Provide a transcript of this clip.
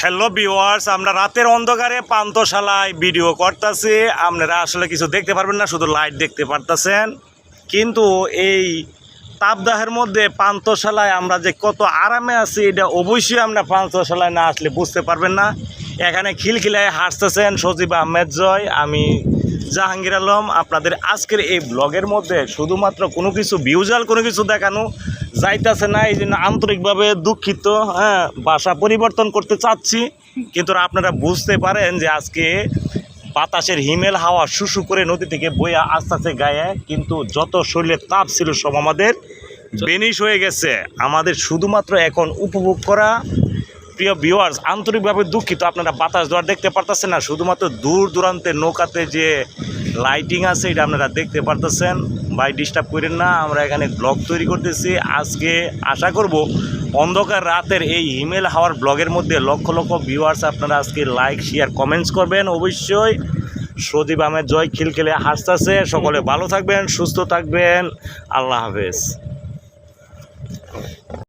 Hello বিওয়ার্স আমরা রাতের অন্ধকারে পান্তশালায় ভিডিও করতেছি। আপনারা আসলে কিছু দেখতে পারবেন না, শুধু লাইট দেখতে পারতেছেন। কিন্তু এই তাপদাহের মধ্যে পান্তশালায় আমরা যে কত আরামে আছি, এটা অবশ্যই আমরা পান্তশালায় না আসলে বুঝতে পারবেন না। এখানে খিলখিলায় হাসতেছেন সজীব আহমেদ জয়। আমি জাহাঙ্গীর আলম আপনাদের আজকের এই ব্লগের মধ্যে শুধুমাত্র কোনো কিছু ভিউজাল কোনো কিছু দেখানো যাইতেছে না এই জন্য আন্তরিকভাবে দুঃখিত। হ্যাঁ বাসা পরিবর্তন করতে চাচ্ছি কিন্তু আপনারা বুঝতে পারেন যে আজকে বাতাসের হিমেল হাওয়া শুশু করে নদী থেকে বইয়া আস্তে আস্তে গায়ে কিন্তু যত শরীরের তাপ ছিল সব আমাদের বেনিশ হয়ে গেছে। আমাদের শুধুমাত্র এখন উপভোগ করা প্রিয় ভিউয়ার্স আন্তরিকভাবে দুঃখিত, আপনারা বাতাস দেওয়ার দেখতে পারতেছেন না। শুধুমাত্র দূর দূরান্তে নৌকাতে যে লাইটিং আছে, এটা আপনারা দেখতে পারতেছেন। বাই ডিস্টার্ব করেন না, আমরা এখানে ব্লগ তৈরি করতেছি। আজকে আশা করব, অন্ধকার রাতের এই ইমেল হাওয়ার ব্লগের মধ্যে লক্ষ লক্ষ ভিউয়ার্স আপনারা আজকে লাইক শেয়ার কমেন্টস করবেন। অবশ্যই সদীপ আহমেদ জয় খিলখিলে হাসতেছে। সকলে ভালো থাকবেন, সুস্থ থাকবেন। আল্লাহ হাফেজ।